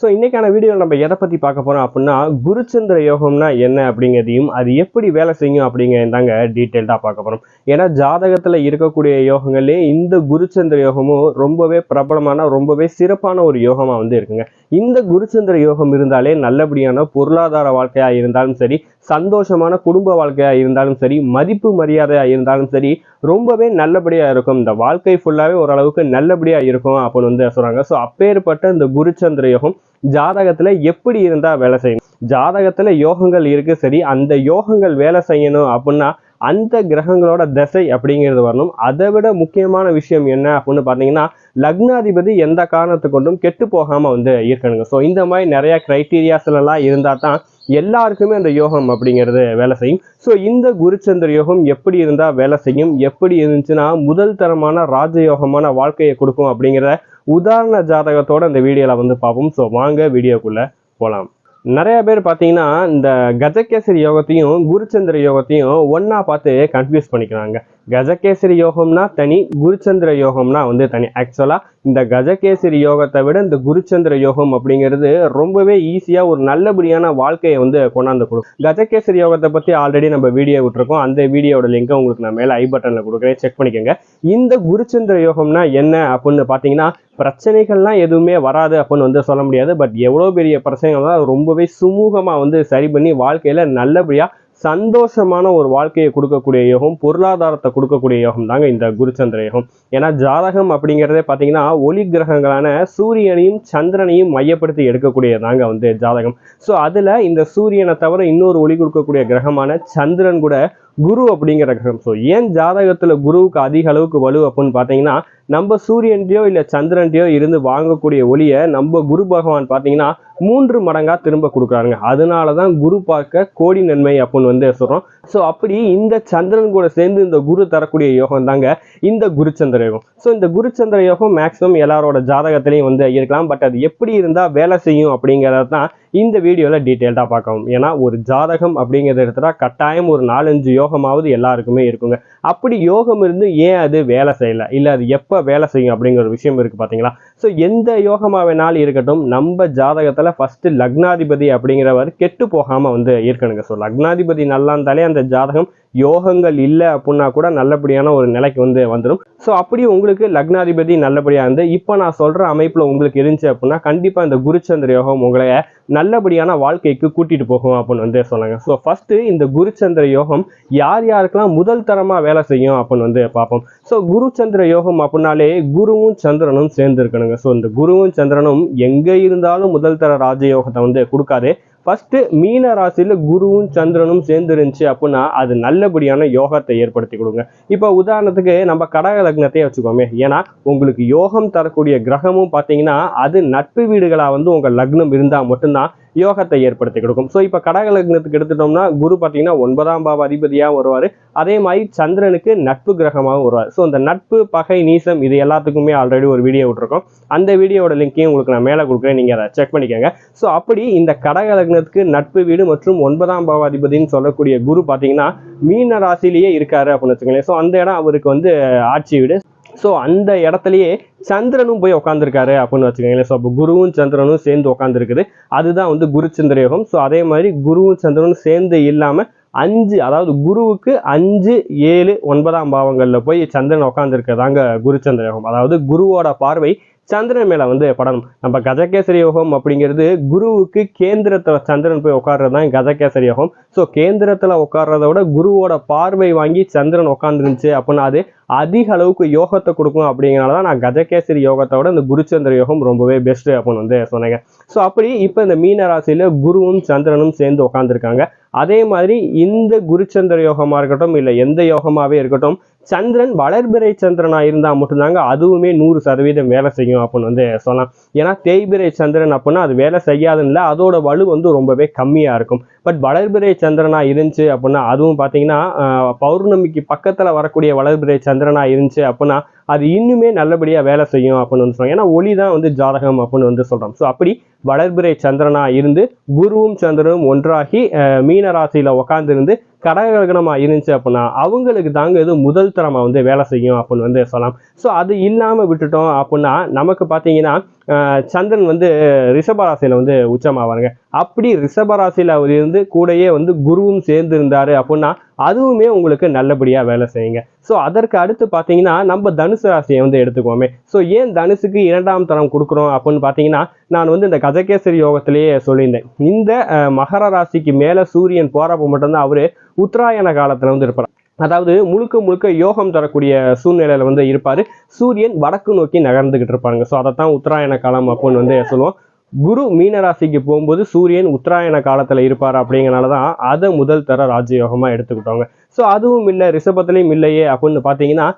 So இன்றைக்கான வீடியோவில் நம்ம எதை பற்றி பார்க்க போகிறோம் அப்படின்னா குருச்சந்திர யோகம்னா என்ன அப்படிங்கிறதையும் அது எப்படி வேலை செய்யும் அப்படிங்கிறதாங்க டீட்டெயில்டாக பார்க்க போகிறோம் ஏன்னா ஜாதகத்தில் இருக்கக்கூடிய யோகங்களே இந்த குருச்சந்திர யோகமும் ரொம்பவே பிரபலமான ரொம்பவே சிறப்பான ஒரு யோகமாக வந்து இருக்குங்க. இந்த குருச்சந்திர யோகம் இருந்தாலே நல்லபடியான பொருளாதார வாழ்க்கையாக இருந்தாலும் சரி சந்தோஷமான குடும்ப வாழ்க்கையாக இருந்தாலும் சரி மதிப்பு மரியாதையாக இருந்தாலும் சரி ரொம்பவே நல்லபடியாக இருக்கும். இந்த வாழ்க்கை ஃபுல்லாகவே ஓரளவுக்கு நல்லபடியாக இருக்கும் அப்படின்னு வந்து சொல்கிறாங்க ஸோ அப்பேற்பட்ட இந்த குருச்சந்திர யோகம் ஜாதகத்தில் எப்படி இருந்தால் வேலை செய்யணும்? ஜாதகத்தில் யோகங்கள் இருக்குது சரி அந்த யோகங்கள் வேலை செய்யணும் அப்படின்னா அந்த கிரகங்களோட திசை அப்படிங்கிறது வரணும். அதை விட முக்கியமான விஷயம் என்ன அப்படின்னு பார்த்தீங்கன்னா லக்னாதிபதி எந்த காரணத்தை கொண்டும் கெட்டு போகாமல் வந்து இருக்கணுங்க. ஸோ இந்த மாதிரி நிறையா க்ரைட்டீரியாஸ்லாம் இருந்தால் தான் எல்லாருக்குமே அந்த யோகம் அப்படிங்கிறது வேலை செய்யும். ஸோ இந்த குருச்சந்திர யோகம் எப்படி இருந்தால் வேலை செய்யும்? எப்படி இருந்துச்சுன்னா முதல் தரமான ராஜயோகமான வாழ்க்கையை கொடுக்கும் அப்படிங்கிறத உதாரண ஜாதகத்தோட இந்த வீடியோவில் வந்து பார்ப்போம். ஸோ வாங்க வீடியோக்குள்ளே போகலாம் நிறைய பேர் பார்த்தீங்கன்னா இந்த கஜகேசரி யோகத்தையும் குருச்சந்திர யோகத்தையும் ஒன்றா பார்த்து கன்ஃபியூஸ் பண்ணிக்கிறாங்க. கஜகேசரி யோகம்னா தனி குருச்சந்திர யோகம்னா வந்து தனி. ஆக்சுவலாக இந்த கஜகேசரி யோகத்தை விட இந்த குருச்சந்திர யோகம் அப்படிங்கிறது ரொம்பவே ஈஸியாக ஒரு நல்லபடியான வாழ்க்கையை வந்து கொண்டாந்து கொடுக்கும். கஜகேசரி யோகத்தை பற்றி ஆல்ரெடி நம்ம வீடியோ விட்டுருக்கோம். அந்த வீடியோட லிங்கை உங்களுக்கு நான் மேலே ஐ பட்டனில் கொடுக்குறேன். செக் பண்ணிக்கோங்க. இந்த குருச்சந்திர யோகம்னா என்ன அப்படின்னு பார்த்தீங்கன்னா பிரச்சனைகள்லாம் எதுவுமே வராது அப்படின்னு வந்து சொல்ல முடியாது. பட் எவ்வளோ பெரிய பிரச்சனைகள்லாம் ரொம்பவே சுமூகமாக வந்து சரி பண்ணி வாழ்க்கையில் நல்லபடியாக சந்தோஷமான ஒரு வாழ்க்கையை கொடுக்கக்கூடிய யோகம் பொருளாதாரத்தை கொடுக்கக்கூடிய யோகம் தாங்க இந்த குருச்சந்திர யோகம். ஏன்னா ஜாதகம் அப்படிங்கிறதே பார்த்தீங்கன்னா ஒளி கிரகங்களான சூரியனையும் சந்திரனையும் மையப்படுத்தி எடுக்கக்கூடியதாங்க வந்து ஜாதகம். ஸோ அதில் இந்த சூரியனை தவிர இன்னொரு ஒளி கொடுக்கக்கூடிய கிரகமான சந்திரன் கூட குரு அப்படிங்கிற கிரகம். ஸோ ஏன் ஜாதகத்தில் குருவுக்கு அதிக அளவுக்கு வலு அப்படின்னு பார்த்தீங்கன்னா நம்ம சூரியன்டையோ இல்லை சந்திரன்டையோ இருந்து வாங்கக்கூடிய ஒளியை நம்ம குரு பகவான் பார்த்தீங்கன்னா மூன்று மடங்கா திரும்ப கொடுக்குறாருங்க. அதனால தான் குரு பார்க்க கோடி நன்மை அப்படின்னு வந்து சொல்கிறோம் ஸோ அப்படி இந்த சந்திரன் கூட சேர்ந்து இந்த குரு தரக்கூடிய யோகம் தாங்க இந்த குருச்சந்திர யோகம். ஸோ இந்த குருச்சந்திர யோகம் மேக்ஸிமம் எல்லாரோட ஜாதகத்திலையும் வந்து இருக்கலாம். பட் அது எப்படி இருந்தால் வேலை செய்யும் அப்படிங்கிறத தான் இந்த வீடியோவில் டீட்டெயில்டாக பார்க்கவும். ஏன்னா ஒரு ஜாதகம் அப்படிங்கிறத எடுத்துட்டா கட்டாயம் ஒரு நாலஞ்சு யோகமாவது எல்லாருக்குமே இருக்குங்க. அப்படி யோகம் இருந்து ஏன் அது வேலை செய்யலை? இல்லை அது எப்போ வேலை செய்யும் அப்படிங்கிற ஒரு விஷயம் இருக்குது பார்த்தீங்களா ஸோ எந்த யோகமாக வேணாலும் இருக்கட்டும். நம்ம ஜாதகத்தில் ஃபஸ்ட்டு லக்னாதிபதி அப்படிங்கிறவர் கெட்டு போகாமல் வந்து இருக்கணுங்க. ஸோ லக்னாதிபதி நல்லா இருந்தாலே அந்த ஜாதகம் யோகங்கள் இல்லை அப்படின்னா கூட நல்லபடியான ஒரு நிலைக்கு வந்து வந்துடும் ஸோ அப்படி உங்களுக்கு லக்னாதிபதி நல்லபடியாக இருந்து இப்போ நான் சொல்கிற அமைப்பில் உங்களுக்கு இருந்துச்சு அப்படின்னா கண்டிப்பாக இந்த குருச்சந்திர யோகம் உங்களை நல்லபடியான வாழ்க்கைக்கு கூட்டிட்டு போகும் அப்படின்னு வந்து சொன்னாங்க ஸோ ஃபஸ்ட்டு இந்த குருச்சந்திர யோகம் யார் யாருக்கெல்லாம் முதல் தரமாக வேலை செய்யும் அப்படின்னு வந்து பார்ப்போம் ஸோ குருச்சந்திர யோகம் அப்படின்னாலே குருவும் சந்திரனும் சேர்ந்து இருக்கணுங்க ஸோ இந்த குருவும் சந்திரனும் எங்கே இருந்தாலும் முதல் தர ராஜயோகத்தை வந்து கொடுக்காது. ஃபஸ்ட்டு மீன ராசியில் குருவும் சந்திரனும் சேர்ந்து இருந்துச்சு அப்படின்னா அது நல்லபடியான யோகத்தை ஏற்படுத்தி கொடுங்க. இப்போ உதாரணத்துக்கு நம்ம கடக லக்னத்தையே வச்சுக்கோமே. ஏன்னா உங்களுக்கு யோகம் தரக்கூடிய கிரகமும் பார்த்தீங்கன்னா அது நட்பு வீடுகளாக வந்து உங்கள் லக்னம் இருந்தால் மட்டும்தான் யோகத்தை ஏற்படுத்தி கொடுக்கும். ஸோ இப்போ கடக லக்னத்துக்கு எடுத்துட்டோம்னா குரு பார்த்தீங்கன்னா ஒன்பதாம் பாவ அதிபதியாக வருவார். அதே மாதிரி சந்திரனுக்கு நட்பு கிரகமாகவும் வருவார். ஸோ அந்த நட்பு பகை நீசம் இது எல்லாத்துக்குமே ஆல்ரெடி ஒரு வீடியோ விட்டுருக்கோம். அந்த வீடியோட லிங்க்கையும் உங்களுக்கு நான் மேலே கொடுக்குறேன். நீங்கள் அதை செக் பண்ணிக்கோங்க. ஸோ அப்படி இந்த கடக லக்னத்துக்கு நட்பு வீடு மற்றும் ஒன்பதாம் பாவ அதிபதினு சொல்லக்கூடிய குரு பார்த்தீங்கன்னா மீன ராசிலேயே இருக்காரு அப்படின்னு வச்சுக்கோங்களேன். ஸோ அந்த இடம் அவருக்கு வந்து ஆட்சி வீடு. ஸோ அந்த இடத்துலயே சந்திரனும் போய் உட்காந்துருக்காரு அப்படின்னு வச்சுக்கோங்களேன். ஸோ அப்போ குருவும் சந்திரனும் சேர்ந்து உட்காந்துருக்குது அதுதான் வந்து குருச்சந்திர யோகம். ஸோ அதே மாதிரி குருவும் சந்திரனும் சேர்ந்து இல்லாமல் அஞ்சு அதாவது குருவுக்கு அஞ்சு ஏழு ஒன்பதாம் பாவங்களில் போய் சந்திரன் உட்காந்துருக்கதாங்க குருச்சந்திர யோகம். அதாவது குருவோட பார்வை சந்திரன் மேலே வந்து படணும் நம்ம கஜகேசரி யோகம் அப்படிங்கிறது குருவுக்கு கேந்திரத்தில் சந்திரன் போய் உட்கார்றது தான் கஜகேசரி யோகம். ஸோ கேந்திரத்தில் உட்கார்றத விட குருவோட பார்வை வாங்கி சந்திரன் உட்காந்துருந்துச்சு அப்படின்னா அது அதிக அளவுக்கு யோகத்தை கொடுக்கும் அப்படிங்கிறனால தான் நான் கஜகேசரி யோகத்தை விட இந்த குருச்சந்திர யோகம் ரொம்பவே பெஸ்ட்டு அப்படின்னு வந்து சொன்னேங்க. ஸோ அப்படி இப்போ இந்த மீன ராசியில் குருவும் சந்திரனும் சேர்ந்து உட்காந்துருக்காங்க அதே மாதிரி இந்த குருச்சந்திர யோகமாக இருக்கட்டும் இல்லை எந்த யோகமாகவே இருக்கட்டும் சந்திரன் வளர்பிறை சந்திரனா இருந்தால் மட்டும்தாங்க அதுவுமே நூறு சதவீதம் வேலை செய்யும் அப்படின்னு வந்து சொல்லலாம். ஏன்னா தேய்பிறை சந்திரன் அப்படின்னா அது வேலை செய்யாதுன்னு இல்லை அதோட வலு வந்து ரொம்பவே கம்மியாக இருக்கும். பட் வளர்பிறை சந்திரனா இருந்துச்சு அப்படின்னா அதுவும் பார்த்தீங்கன்னா பௌர்ணமிக்கு பக்கத்தில் வரக்கூடிய வளர்பிறை சந்திரனா இருந்துச்சு அப்படின்னா அது இன்னுமே நல்லபடியாக வேலை செய்யும் அப்படின்னு வந்து சொல்லுவாங்க ஏன்னா ஒளி தான் வந்து ஜாதகம் அப்படின்னு வந்து சொல்கிறோம் ஸோ அப்படி வளர்பிறை சந்திரனா இருந்து குருவும் சந்திரனும் ஒன்றாகி மீன ராசியில் உட்கார்ந்திருந்து கடகலகனமாக இருந்துச்சு அப்படின்னா அவங்களுக்கு தாங்க இது முதல் தரமாக வந்து வேலை செய்யும் அப்படின்னு வந்து சொல்லலாம். ஸோ அது இல்லாமல் விட்டுட்டோம் அப்படின்னா நமக்கு பார்த்தீங்கன்னா சந்திரன் வந்து ரிஷபராசியில் வந்து உச்சமாவாருங்க. அப்படி ரிஷபராசியில் அவர் இருந்து கூடயே வந்து குருவும் சேர்ந்து இருந்தார் அப்படின்னா அதுவுமே உங்களுக்கு நல்லபடியாக வேலை செய்யுங்க. ஸோ அதற்கு அடுத்து பார்த்தீங்கன்னா நம்ம தனுசு ராசியை வந்து எடுத்துக்குவோமே. ஸோ ஏன் தனுசுக்கு இரண்டாம் தரம் கொடுக்குறோம் அப்படின்னு பார்த்தீங்கன்னா நான் வந்து இந்த கஜகேசரி யோகத்திலேயே சொல்லியிருந்தேன். இந்த மகர ராசிக்கு மேலே சூரியன் போகிறப்ப மட்டும்தான் அவர் உத்தராயண காலத்தில் வந்து இருப்பார். அதாவது முழுக்க முழுக்க யோகம் தரக்கூடிய சூழ்நிலையில வந்து இருப்பாரு. சூரியன் வடக்கு நோக்கி நகர்ந்துகிட்டு இருப்பாங்க ஸோ அதைத்தான் உத்தராயண காலம் அப்படின்னு வந்து சொல்லுவோம். குரு மீனராசிக்கு போகும்போது சூரியன் உத்தராயண காலத்துல இருப்பார் அப்படிங்கறனால தான் அதை முதல் தர ராஜயோகமா எடுத்துக்கிட்டோங்க ஸோ அதுவும் இல்லை ரிஷபத்திலையும் இல்லையே அப்படின்னு பார்த்தீங்கன்னா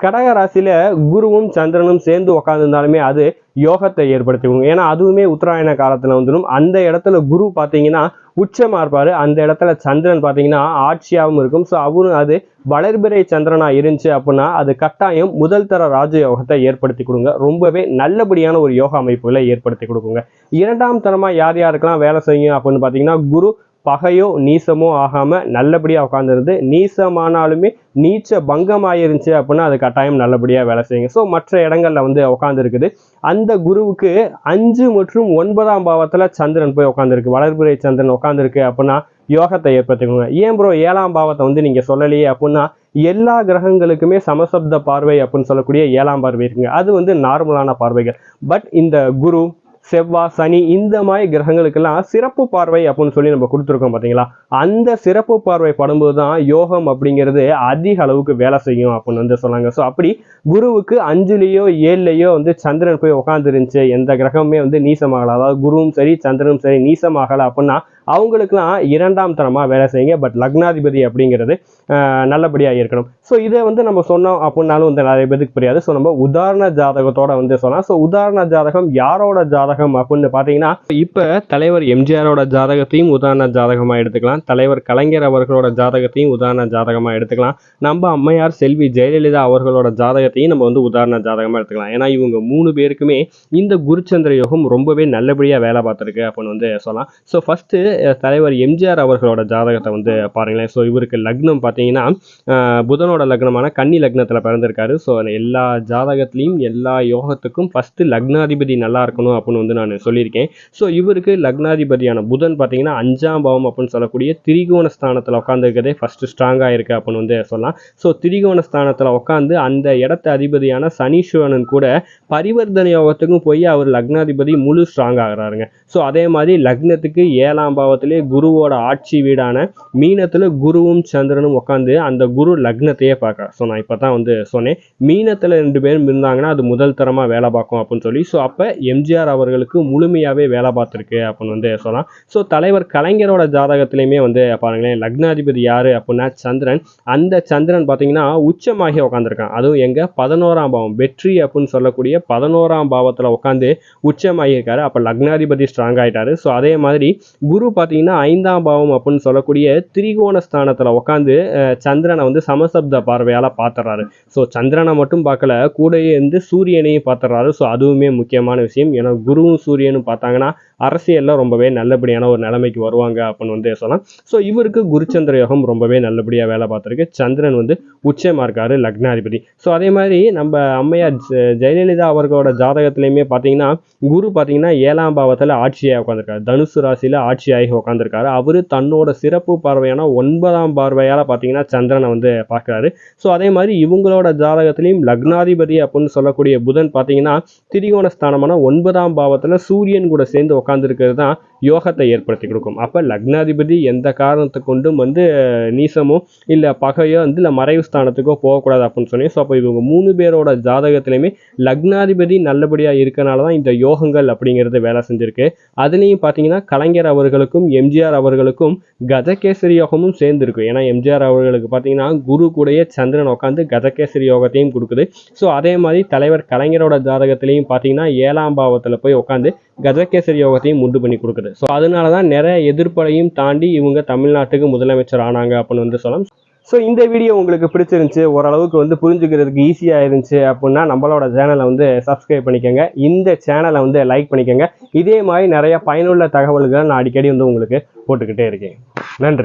கடக ராசியில குருவும் சந்திரனும் சேர்ந்து உட்காந்துருந்தாலுமே அது யோகத்தை ஏற்படுத்திக்கணும் ஏன்னா அதுவுமே உத்தராயண காலத்துல வந்துடும். அந்த இடத்துல குரு பார்த்தீங்கன்னா உச்சமா இருப்பாரு. அந்த இடத்துல சந்திரன் பார்த்தீங்கன்னா ஆட்சியாகவும் இருக்கும். ஸோ அவரும் அது வளர்பிறை சந்திரனா இருந்துச்சு அப்படின்னா அது கட்டாயம் முதல் தர ராஜயோகத்தை ஏற்படுத்தி கொடுங்க. ரொம்பவே நல்லபடியான ஒரு யோகா அமைப்புகளை ஏற்படுத்தி கொடுக்குங்க. இரண்டாம் தரமா யார் யாருக்கெல்லாம் வேலை செய்யும் அப்படின்னு பார்த்தீங்கன்னா குரு பகையோ நீசமோ ஆகாமல் நல்லபடியாக உட்காந்துருந்து நீசமானாலுமே நீச்ச பங்கமாயிருந்துச்சு அப்படின்னா அது கட்டாயம் நல்லபடியாக வேலை செய்யுங்க. ஸோ மற்ற இடங்களில் வந்து உட்காந்துருக்குது அந்த குருவுக்கு அஞ்சு மற்றும் ஒன்பதாம் பாவத்தில் சந்திரன் போய் உட்காந்துருக்கு வளர்புரை சந்திரன் உட்காந்துருக்கு அப்படின்னா யோகத்தை ஏற்படுத்திக்கோங்க. ஏன் ப்ரோ ஏழாம் பாவத்தை வந்து நீங்கள் சொல்லலையே அப்படின்னா எல்லா கிரகங்களுக்குமே சமசப்த பார்வை அப்படின்னு சொல்லக்கூடிய ஏழாம் பார்வை இருக்குங்க. அது வந்து நார்மலான பார்வைகள். பட் இந்த குரு செவ்வாய் சனி இந்த மாதிரி கிரகங்களுக்கெல்லாம் சிறப்பு பார்வை அப்படின்னு சொல்லி நம்ம கொடுத்துருக்கோம் பார்த்தீங்களா? அந்த சிறப்பு பார்வை படும்போது தான் யோகம் அப்படிங்கிறது அதிக அளவுக்கு வேலை செய்யும் அப்படின்னு வந்து சொன்னாங்க. ஸோ அப்படி குருவுக்கு அஞ்சுலேயோ ஏழுலையோ வந்து சந்திரன் போய் உட்காந்துருந்துச்சு எந்த கிரகமுமே வந்து நீசமாகல. அதாவது குருவும் சரி சந்திரனும் சரி நீசமாகலை அப்படின்னா அவங்களுக்குலாம் இரண்டாம் தரமாக வேலை செய்யுங்க. பட் லக்னாதிபதி அப்படிங்கிறது நல்லபடியாக இருக்கணும். ஸோ இதை வந்து நம்ம சொன்னோம் அப்படின்னாலும் வந்து நிறைய பேருக்கு புரியாது. ஸோ நம்ம உதாரண ஜாதகத்தோட வந்து சொல்லலாம் ஸோ உதாரண ஜாதகம் யாரோட ஜாதகம் அப்படின்னு பார்த்தீங்கன்னா இப்போ தலைவர் எம்ஜிஆரோட ஜாதகத்தையும் உதாரண ஜாதகமாக எடுத்துக்கலாம். தலைவர் கலைஞர் அவர்களோட ஜாதகத்தையும் உதாரண ஜாதகமாக எடுத்துக்கலாம். நம்ம அம்மையார் செல்வி ஜெயலலிதா அவர்களோட ஜாதகத்தையும் நம்ம வந்து உதாரண ஜாதகமாக எடுத்துக்கலாம். ஏன்னா இவங்க மூணு பேருக்குமே இந்த குருச்சந்திர யோகம் ரொம்பவே நல்லபடியாக வேலை பார்த்துருக்கு அப்படின்னு வந்து சொல்லலாம். ஸோ ஃபஸ்ட்டு தலைவர் எம்ஜிஆர் அவர்களோட ஜாதகத்தை வந்து பாருங்களேன். ஸோ இவருக்கு லக்னம் பார்த்து பார்த்தீங்கன்னா புதனோட லக்னமான கன்னி லக்னத்தில் பிறந்திருக்காரு. ஸோ எல்லா ஜாதகத்துலேயும் எல்லா யோகத்துக்கும் ஃபஸ்ட்டு லக்னாதிபதி நல்லா இருக்கணும் அப்படின்னு வந்து நான் சொல்லியிருக்கேன். ஸோ இவருக்கு லக்னாதிபதியான புதன் பார்த்தீங்கன்னா அஞ்சாம் பாவம் அப்படின்னு சொல்லக்கூடிய திரிகோண ஸ்தானத்தில் உட்காந்துருக்கதே ஃபஸ்ட்டு ஸ்ட்ராங்காக இருக்குது அப்படின்னு வந்து சொல்லலாம். ஸோ திரிகோண ஸ்தானத்தில் உட்காந்து அந்த இடத்த அதிபதியான சனீஸ்வரன் கூட பரிவர்த்தனை யோகத்துக்கும் போய் அவர் லக்னாதிபதி முழு ஸ்ட்ராங் ஆகிறாருங்க. ஸோ அதே மாதிரி லக்னத்துக்கு ஏழாம் பாவத்திலே குருவோட ஆட்சி வீடான மீனத்தில் குருவும் சந்திரனும் உட்காந்து அந்த குரு லக்னத்தையே பார்க்க ஸோ நான் இப்போ தான் வந்து சொன்னேன். மீனத்தில் ரெண்டு பேரும் இருந்தாங்கன்னா அது முதல் தரமாக வேலை பார்க்கும் அப்படின்னு சொல்லி. ஸோ அப்போ எம்ஜிஆர் அவர்களுக்கு முழுமையாகவே வேலை பார்த்துருக்கு அப்படின்னு வந்து சொல்லலாம். ஸோ தலைவர் கலைஞரோட ஜாதகத்திலையுமே வந்து பாருங்களேன் லக்னாதிபதி யார் அப்படின்னா சந்திரன். அந்த சந்திரன் பார்த்தீங்கன்னா உச்சமாகி உட்காந்துருக்கான் அதுவும் எங்கே? பதினோராம் பாவம். வெற்றி அப்படின்னு சொல்லக்கூடிய பதினோராம் பாவத்தில் உட்காந்து உச்சமாகி இருக்காரு. அப்போ லக்னாதிபதி ஸ்ட்ராங் ஆகிட்டாரு ஸோ அதே மாதிரி குரு பார்த்தீங்கன்னா ஐந்தாம் பாவம் அப்படின்னு சொல்லக்கூடிய திரிகோண ஸ்தானத்தில் உட்காந்து சந்திரனை வந்து சமசப்த பார்வையால் பார்த்துறாரு. ஸோ சந்திரனை மட்டும் பார்க்கல கூடயே இருந்து சூரியனையும் பார்த்துறாரு. ஸோ அதுவுமே முக்கியமான விஷயம். ஏன்னா குருவும் சூரியனும் பார்த்தாங்கன்னா அரசியலில் ரொம்பவே நல்லபடியான ஒரு நிலைமைக்கு வருவாங்க அப்படின்னு வந்து சொல்லலாம். ஸோ இவருக்கு குருச்சந்திர யோகம் ரொம்பவே நல்லபடியாக வேலை பார்த்துருக்கு. சந்திரன் வந்து உச்சமாக இருக்காரு லக்னாதிபதி. ஸோ அதே மாதிரி நம்ம அம்மையார் ஜெ- ஜெயலலிதா அவர்களோட ஜாதகத்துலேயுமே பார்த்தீங்கன்னா குரு பார்த்தீங்கன்னா ஏழாம் பாவத்தில் ஆட்சியாக உட்காந்துருக்காரு தனுசு ராசியில் ஆட்சியாகி உட்காந்துருக்காரு அவர் தன்னோட சிறப்பு பார்வையான ஒன்பதாம் பார்வையால் பார்த்தீங்கன்னா சந்திரனை வந்து பார்க்குறாரு. ஸோ அதே மாதிரி இவங்களோட ஜாதகத்திலையும் லக்னாதிபதி அப்படின்னு சொல்லக்கூடிய புதன் பார்த்தீங்கன்னா திரிகோண ஸ்தானமான ஒன்பதாம் பாவத்தில் சூரியன் கூட சேர்ந்து உட்காந்துருக்கிறது தான் யோகத்தை ஏற்படுத்தி கொடுக்கும். அப்போ லக்னாதிபதி எந்த காரணத்தை கொண்டும் வந்து நீசமோ இல்லை பகையோ வந்து இல்லை மறைவு ஸ்தானத்துக்கோ போகக்கூடாது அப்படின்னு சொன்னேன். ஸோ அப்போ இவங்க மூணு பேரோட ஜாதகத்திலையுமே லக்னாதிபதி நல்லபடியாக இருக்கனால தான் இந்த யோகங்கள் அப்படிங்கிறது வேலை செஞ்சுருக்கு. அதுலேயும் பார்த்தீங்கன்னா கலைஞர் அவர்களுக்கும் எம்ஜிஆர் அவர்களுக்கும் கஜகேசரி யோகமும் சேர்ந்துருக்கு. ஏன்னா எம்ஜிஆர் அவர்களுக்கு பார்த்தீங்கன்னா குரு கூடயே சந்திரன் உட்காந்து கஜகேசரி யோகத்தையும் கொடுக்குது. ஸோ அதே மாதிரி தலைவர் கலைஞரோட ஜாதகத்திலையும் பார்த்தீங்கன்னா ஏழாம் பாவத்தில் போய் உட்காந்து கஜகேசரி யோகத்தையும் உண்டு பண்ணி கொடுக்குது. ஸோ அதனால தான் நிறைய எதிர்ப்பையும் தாண்டி இவங்க தமிழ்நாட்டுக்கு முதலமைச்சர் ஆனாங்க அப்படின்னு வந்து சொல்லலாம். ஸோ இந்த வீடியோ உங்களுக்கு பிடிச்சிருந்துச்சு ஓரளவுக்கு வந்து புரிஞ்சுக்கிறதுக்கு ஈஸியாக இருந்துச்சு அப்படின்னா நம்மளோட சேனலை வந்து சப்ஸ்கிரைப் பண்ணிக்கோங்க. இந்த சேனலை வந்து லைக் பண்ணிக்கோங்க. இதே மாதிரி நிறைய பயனுள்ள தகவல்களை நான் அடிக்கடி வந்து உங்களுக்கு போட்டுக்கிட்டே இருக்கேன். நன்றி.